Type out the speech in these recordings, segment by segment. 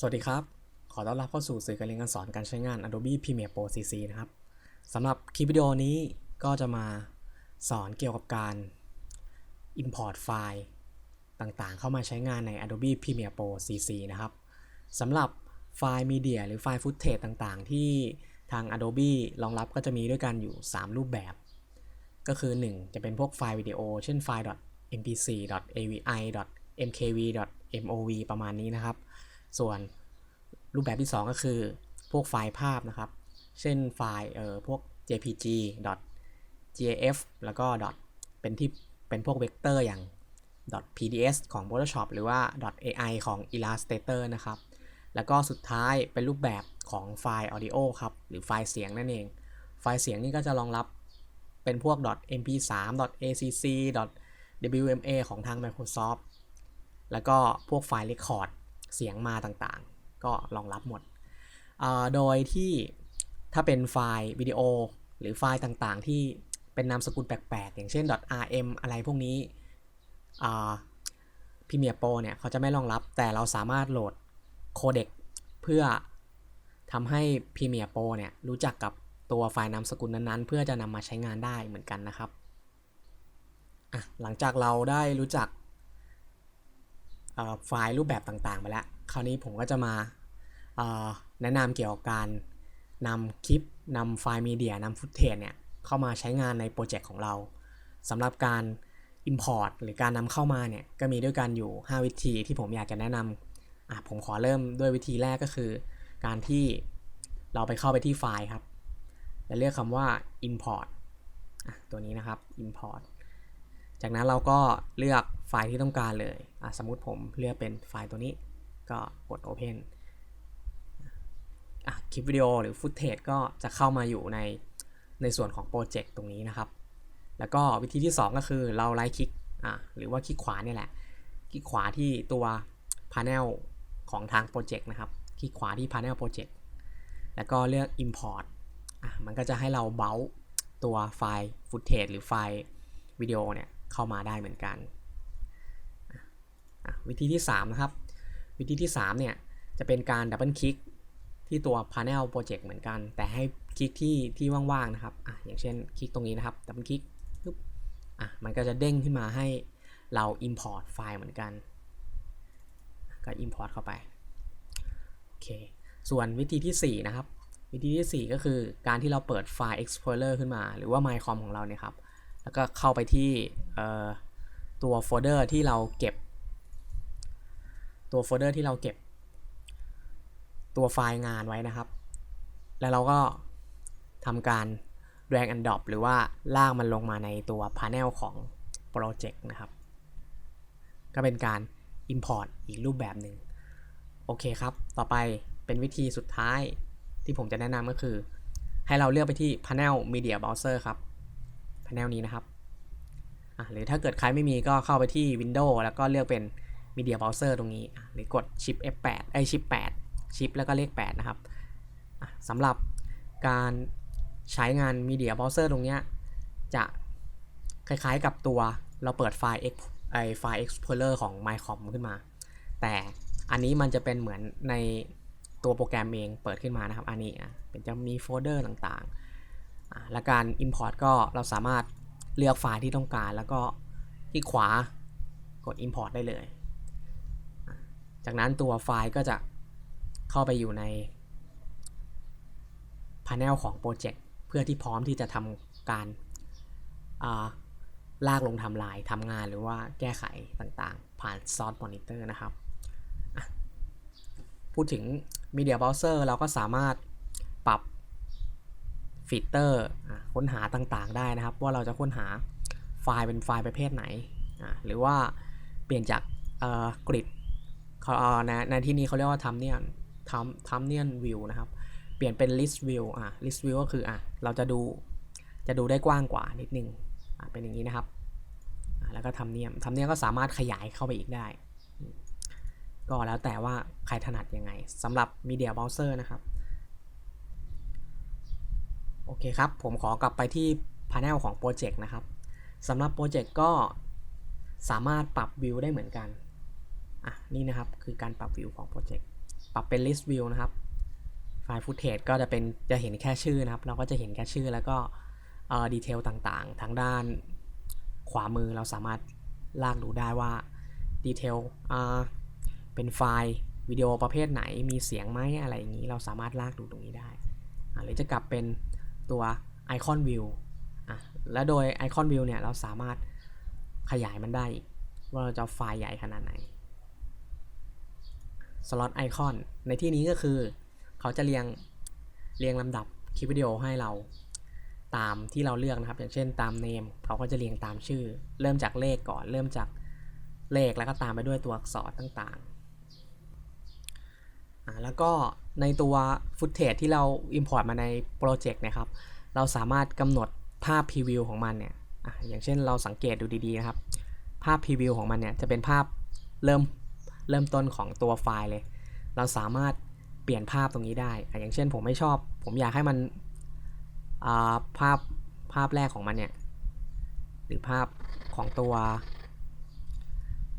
สวัสดีครับ ขอต้อนรับเข้าสู่สื่อการเรียนการสอนการใช้งาน Adobe Premiere Pro CC นะครับสำหรับคลิปวิดีโอนี้ก็จะมาสอนเกี่ยวกับการ Import ไฟล์ต่างๆ เข้ามาใช้งานใน Adobe Premiere Pro CC นะครับสำหรับไฟล์มีเดียหรือไฟล์ฟุตเทจต่างๆ ที่ทาง Adobe รองรับก็จะมีด้วยกันอยู่ 3 รูปแบบ ก็คือ 1 จะเป็นพวกไฟล์วิดีโอ เช่นไฟล์ .mp4 .avi .mkv .mov ประมาณนี้นะครับ ส่วนรูปแบบที่ 2 ก็คือ พวกไฟล์ภาพนะครับ เช่นไฟล์เอ่อพวก jpg .gif แล้วก็ เป็นที่เป็นพวกเวกเตอร์อย่าง .pds ของ Photoshop หรือว่า .ai ของ Illustrator นะครับ แล้วก็สุดท้ายเป็นรูปแบบของไฟล์ audio ครับ หรือไฟล์เสียงนั่นเอง ไฟล์เสียงนี่ก็จะรองรับเป็นพวก .mp3 .acc .wma ของทาง Microsoft แล้วก็พวกไฟล์ Record เสียงมาต่างๆ ก็รองรับหมด โดยที่ถ้าเป็นไฟล์วิดีโอ หรือไฟล์ต่างๆ ที่เป็นนามสกุลแปลกๆ อย่างเช่น .rm อะไรพวกนี้พิเมียโปเนี่ยเขาจะไม่รองรับแต่เราสามารถโหลดโคเด็กเพื่อทำให้ Premiere Pro เนี่ยรู้จักกับตัวไฟล์นามสกุลนั้นๆ เพื่อจะนำมาใช้งานได้เหมือนกันนะครับหลังจากเราได้รู้จัก ไฟล์รูปแบบต่างๆไปแล้ว คราวนี้ผมก็จะมาแนะนำเกี่ยวกับการนำคลิปนำไฟล์มีเดียนำฟุตเทจเนี่ยเข้ามาใช้งานในโปรเจกต์ของเราสำหรับการ Import หรือการนำเข้ามาเนี่ยก็มีด้วยกันอยู่ 5 วิธีที่ผมอยากจะแนะนำอะผมขอเริ่มด้วยวิธีแรกก็คือ การที่เราไปเข้าไปที่ไฟล์ครับ แล้วเลือกคำว่า import ตัวนี้นะครับ import จากนั้นเราก็เลือกไฟล์ที่ต้องการเลย สมมุติผมเลือกเป็นไฟล์ตัวนี้ก็กด Open คลิปวิดีโอหรือฟุตเทจก็จะเข้ามาอยู่ในในส่วนของโปรเจกต์ตรงนี้นะครับ แล้วก็วิธีที่ 2 ก็คือเราไลท์คลิกหรือว่าคลิกขวาเนี่ยแหละ คลิกขวาที่ตัว Panel ของทางโปรเจกต์นะครับ คลิกขวาที่ Panel Project แล้วก็เลือก Import อะมันก็จะให้เราเบลตัวไฟล์ฟุตเทจหรือไฟล์วิดีโอเนี่ยเข้ามาได้เหมือนกัน วิธีที่ 3 นะครับ วิธีที่ 3 เนี่ย จะเป็นการดับเบิลคลิกที่ตัว Panel Project เหมือนกัน แต่ให้คลิกที่ที่ว่างๆนะครับอะอย่างเช่นคลิกตรงนี้นะครับดับเบิลคลิกปุ๊บอะมันก็จะเด้งขึ้นมาให้เรา Import ไฟล์เหมือนกัน ก็ Import เข้าไปโอเคส่วนวิธีที่ 4 นะครับ วิธีที่ 4 ก็คือการที่เราเปิดไฟล์ Explorer ขึ้นมา หรือว่า MyCom ของเราเนี่ยครับ แล้วก็เข้าไปที่ตัวโฟลเดอร์ที่เราเก็บ ตัวโฟลเดอร์ที่เราเก็บ ตัวไฟล์งานไว้นะครับ แล้วเราก็ทำการ drag and drop หรือว่าลากมันลงมาในตัว panel ของโปรเจกต์นะครับ ก็เป็นการ import อีกรูปแบบหนึ่งโอเคครับ ต่อไปเป็นวิธีสุดท้ายที่ผมจะแนะนำก็คือ ให้เราเลือกไปที่ panel media browser ครับ panel นี้นะครับหรือถ้าเกิดใครไม่มีก็เข้าไปที่ Windows แล้วก็เลือกเป็น Media Browser ตรงนี้ หรือกด Shift F8 ไอ Shift 8 Shift แล้วก็เลข 8 นะครับสำหรับการใช้งาน Media Browser ตรงนี้จะคล้ายๆกับตัวเราเปิดไฟล์ X ไอไฟล์ Explorer ของ MyCom ขึ้นมา แต่อันนี้มันจะเป็นเหมือนในตัวโปรแกรมเองเปิดขึ้นมานะครับ อันนี้เป็นจะมีโฟลเดอร์ต่างๆ และการ Import ก็เราสามารถเลือกไฟล์ที่ต้องการแล้วก็ที่ขวากด Import ได้เลย จากนั้นตัวไฟล์ก็จะเข้าไปอยู่ใน Panel ของโปรเจกต์เพื่อที่พร้อมที่จะทำการลากลงทำลายทำงานหรือว่าแก้ไขต่างๆ ผ่าน Source Monitor นะครับ พูดถึง Media Browser เราก็สามารถปรับฟิลเตอร์ค้นหาต่างๆ ได้นะครับ ว่าเราจะค้นหาไฟล์เป็นไฟล์ประเภทไหน หรือว่าเปลี่ยนจากกริด ในในที่นี้เขาเรียกว่าทัมเนียนทัมทัมเนียนวิวนะครับ เปลี่ยนเป็น list view อะ list view ก็คืออะเราจะดูจะดูได้กว้างกว่านิดนึงอะเป็นอย่างนี้นะครับแล้วก็ทำเนียมทำเนียมก็สามารถขยายเข้าไปอีกได้ ก็แล้วแต่ว่าใครถนัดยังไงสำหรับ Media Browser นะครับ โอเคครับ ผมขอกลับไปที่ Panel ของโปรเจกต์นะครับสำหรับโปรเจกต์ก็สามารถปรับวิวได้เหมือนกัน อะนี่นะครับคือการปรับวิวของโปรเจกต์ปรับเป็น list view นะครับไฟล์ footage ก็จะเป็นจะเห็นแค่ชื่อนะครับ เราก็จะเห็นแค่ชื่อแล้วก็ดีเทลต่างๆ ทางด้านขวามือเราสามารถลากดูได้ว่าดีเทลเป็นไฟล์วิดีโอประเภทไหนมีเสียงไหมอะไรอย่างนี้เราสามารถลากดูตรงนี้ได้หรือจะกลับเป็นตัว Icon View อะและโดย Icon View เนี่ยเราสามารถขยายมันได้ว่าเราจะไฟล์ใหญ่ขนาดไหน สล็อตไอคอนในที่นี้ก็คือ เขาจะเรียงเรียงลำดับคลิปวิดีโอให้เราตามที่เราเลือกนะครับ อย่างเช่นตามเนมเขาก็จะเรียงตามชื่อ เริ่มจากเลขก่อน เริ่มจากเลขแล้วก็ตามไปด้วยตัวอักษรต่างๆอ่าแล้วก็ในตัวฟุตเทจที่เรา Import มาในโปรเจกต์นะครับ เราสามารถกำหนดภาพพรีวิวของมันเนี่ยอะอย่างเช่นเราสังเกตดูดีๆนะครับ ภาพพรีวิวของมันเนี่ยจะเป็นภาพเริ่ม เริ่มต้นของตัวไฟล์เลย เราสามารถเปลี่ยนภาพตรงนี้ได้ อย่างเช่นผมไม่ชอบ ผมอยากให้มันาภาพภาพแรกของมันเนี่ย หรือภาพของตัว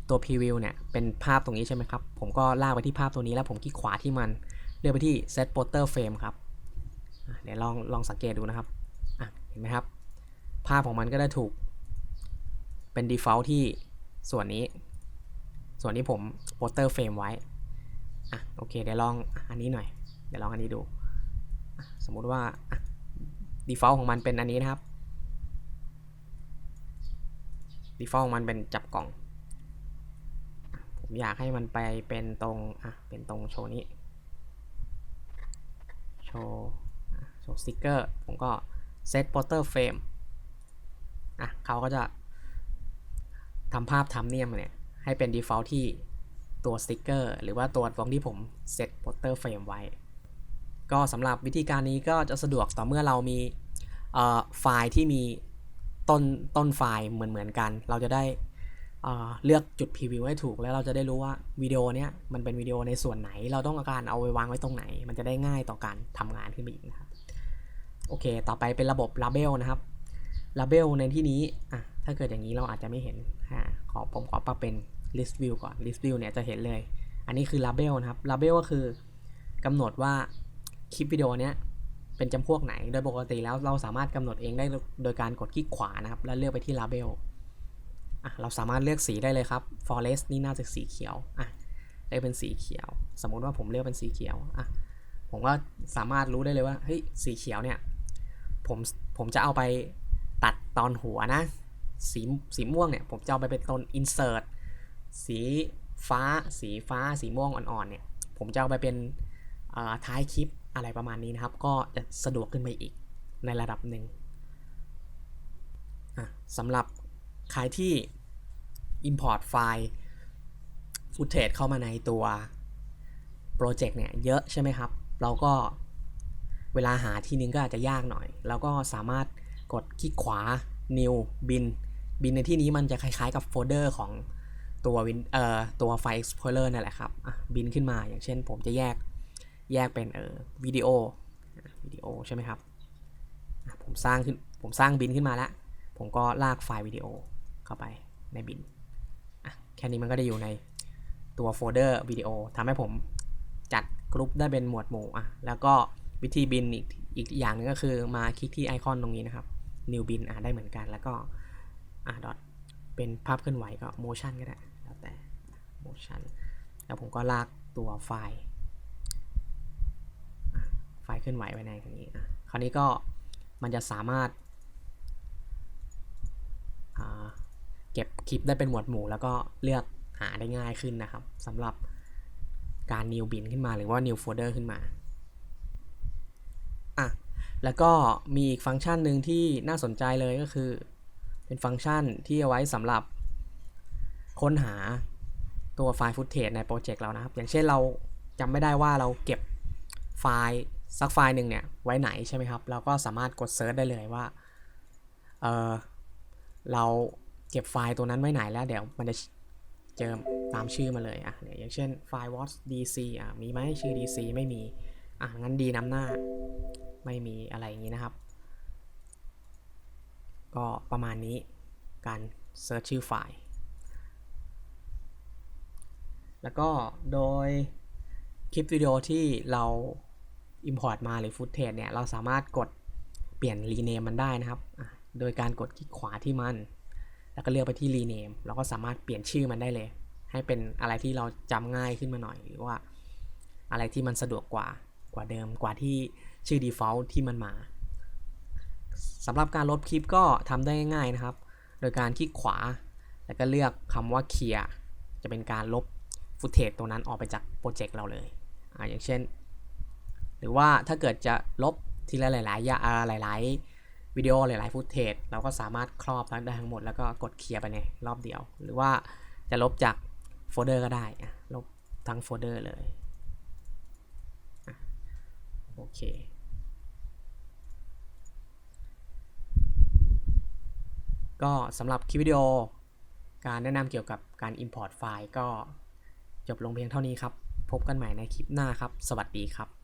ตัวพรีวิวเนี่ย เป็นภาพตรงนี้ใช่ไหมครับ ผมก็ลากไปที่ภาพตัวนี้แล้วผมคลิกขวาที่มัน เลือกไปที่ set poster frame ครับ เดี๋ยวลองลองสังเกตดูนะครับเห็นไหมครับ ภาพของมันก็ได้ถูกเป็น default ที่ส่วนนี้ ส่วนนี้ผม poster frame ไว้อะโอเคเดี๋ยวลองอันนี้หน่อย เดี๋ยวลองอันนี้ดู สมมุติว่า default ของมันเป็นอันนี้นะครับ default ของมันเป็นจับกล่อง ผมอยากให้มันไปเป็นตรงอะเป็นตรงโชว์นี้ โชว์โชว์สติ๊กเกอร์ ผมก็ set poster frame อะเขาก็จะทำภาพทำเนียมเนี่ย ให้เป็น default ที่ตัวสติ๊กเกอร์หรือว่าตัวตรงที่ผม set poster frame ไว้ ก็สำหรับวิธีการนี้ก็จะสะดวกต่อเมื่อเรามีไฟล์ที่มีต้นต้นไฟล์เหมือนเหมือนกัน เราจะได้เเลือกจุดพรีวิวให้ถูกแล้วเราจะได้รู้ว่าวิดีโอเนี้ยมันเป็นวิดีโอในส่วนไหน เราต้องการเอาไปวางไว้ตรงไหน มันจะได้ง่ายต่อการทำงานขึ้นไปอีกนะครับโอเค ต่อไปเป็นระบบ Label นะครับ Label ในที่นี้อะถ้าเกิดอย่างนี้เราอาจจะไม่เห็นอ่าขอผมขอปรับเป็น List View ก่อน List View เนี่ยจะเห็นเลย อันนี้คือ Label นะครับ Label ก็คือกำหนดว่าคลิปวิดีโอเนี้ยเป็นจำพวกไหน โดยปกติแล้วเราสามารถกำหนดเองได้โดยการกดคลิกขวานะครับ แล้วเลือกไปที่ Label อะเราสามารถเลือกสีได้เลยครับ Forest นี่น่าจะสีเขียวอะเลือกเป็นสีเขียว สมมุติว่าผมเลือกเป็นสีเขียวอะผมก็สามารถรู้ได้เลยว่าเฮ้ยสีเขียวเนี่ยผมผมจะเอาไปตัดตอนหัวนะ สีสีม่วงเนี่ย ผมจะเอาไปเป็นตอน insert สีฟ้า สีฟ้า สีม่วงอ่อนๆเนี่ย ผมจะเอาไปเป็นท้ายคลิปอะไรประมาณนี้นะครับ ก็จะสะดวกขึ้นไปอีกในระดับหนึ่งสำหรับใครที่ Import ไฟล์ Footage เข้ามาในตัวโปรเจกต์เนี่ยเยอะใช่ไหมครับ เราก็เวลาหาที่นึงก็อาจจะยากหน่อย แล้วก็สามารถกดคลิกขวา New Bin บินในที่นี้มันจะคล้ายๆกับโฟลเดอร์ของ ตัววินเอ่อตัวไฟ Explorer นั่นแหละครับอะบินขึ้นมาอย่างเช่นผมจะแยกแยกเป็นเอ่อวิดีโอวิดีโอใช่ไหมครับผมสร้างขึ้นผมสร้างบินขึ้นมาแล้ว ผมก็ลากไฟล์วิดีโอเข้าไปในบินอะแค่นี้มันก็ได้อยู่ในตัวโฟลเดอร์วิดีโอทำให้ผมจัดกรุ๊ปได้เป็นหมวดหมู่อะแล้วก็วิธีบินอีกอีกอย่างหนึงก็คือมาคลิกที่ไอคอนตรงนี้นะครับ new bin อะได้เหมือนกันแล้วก็อะดอทเป็นภาพเคลื่อนไหวก็ motion ก็ได้ motion แล้วผมก็ลากตัวไฟล์ไฟล์เคลื่อนไหวไว้ในตรงนี้คราวนี้ก็มันจะสามารถาเก็บคลิปได้เป็นหมวดหมู่ แล้วก็เลือกหาได้ง่ายขึ้นนะครับสำหรับการ new bin ขึ้นมาหรือว่า new folder ขึ้นมาอะแล้วก็มีอีกฟังก์ชันหนึ่งที่น่าสนใจเลยก็คือ เป็นฟังก์ชันที่เอาไว้สำหรับค้นหา ตัวไฟล์ฟุตเทจในโปรเจกต์เรานะครับ อย่างเช่นเราจำไม่ได้ว่าเราเก็บไฟล์สักไฟล์หนึ่งเนี่ยไว้ไหนใช่ไหมครับ เราก็สามารถกดเซิร์ชได้เลยว่าเออเราเก็บไฟล์ตัวนั้นไว้ไหนแล้วเดี๋ยวมันจะเจอตามชื่อมาเลยอะเนี่ยอย่างเช่นไฟล์ watch dc อะมีไหมชื่อ dc ไม่มีอะงั้นดีน้ำหน้าไม่มีอะไรอย่างนี้นะครับ ก็ประมาณนี้การเซิร์ชชื่อไฟล์ แล้วก็โดยคลิปวิดีโอที่เรา Import มาหรือ Footage เนี่ย เราสามารถกดเปลี่ยน Rename มันได้นะครับ โดยการกดคลิกขวาที่มัน แล้วก็เลือกไปที่ Rename เราก็สามารถเปลี่ยนชื่อมันได้เลย ให้เป็นอะไรที่เราจำง่ายขึ้นมาหน่อย หรือว่าอะไรที่มันสะดวกกว่ากว่าเดิมกว่าที่ชื่อ default ที่มันมาสำหรับการลบคลิปก็ทำได้ง่ายๆนะครับ โดยการคลิกขวา แล้วก็เลือกคำว่าเคลียร์จะเป็นการลบ ฟุตเทจตรงนั้นออกไปจากโปรเจกต์เราเลยอ่าอย่างเช่น หรือว่าถ้าเกิดจะลบทีละหลายๆอย่างหลายๆวิดีโอหลายๆฟุตเทจเราก็สามารถครอบได้ทั้งหมดแล้วก็กดเคลียร์ไปในรอบเดียว หรือว่าจะลบจากโฟลเดอร์ก็ได้ลบทั้งโฟลเดอร์เลยโอเคก็สำหรับคลิปวิดีโอการแนะนำเกี่ยวกับการ Import ไฟล์ก็ จบลงเพียงเท่านี้ครับ พบกันใหม่ในคลิปหน้าครับ สวัสดีครับ